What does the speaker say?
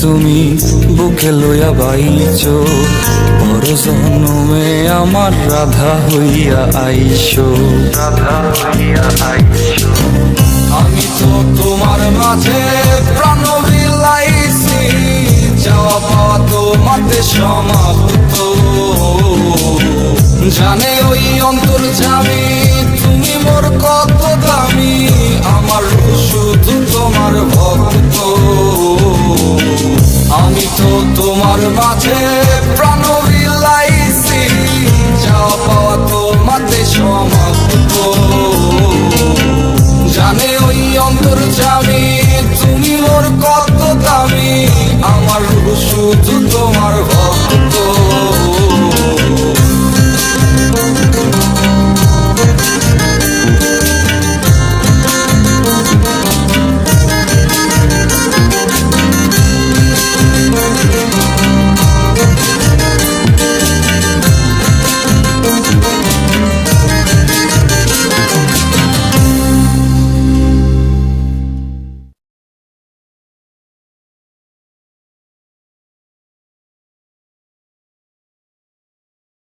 তুমি বুকে লইয়া বাইছ বড় জন্মে আমার রাধা হইয়া আইসো রাধা হইয়া আইসো আমি তো তোমার মাঝে প্রাণ বিলাইছি যাওয়া পাওয়া তোমাতে সমাপ্ত। জানে ওই অন্তর জামি তুমি মোর কত দামি আমার শুধু তোমার মাঝে প্রাণ বিলাইছি যাওয়া পাওয়া তোমাতে সমাপ্ত। জানে ওই অন্তর জামি তুমি মোর কত দামি, আমার শুধু তোমার ভক্ত।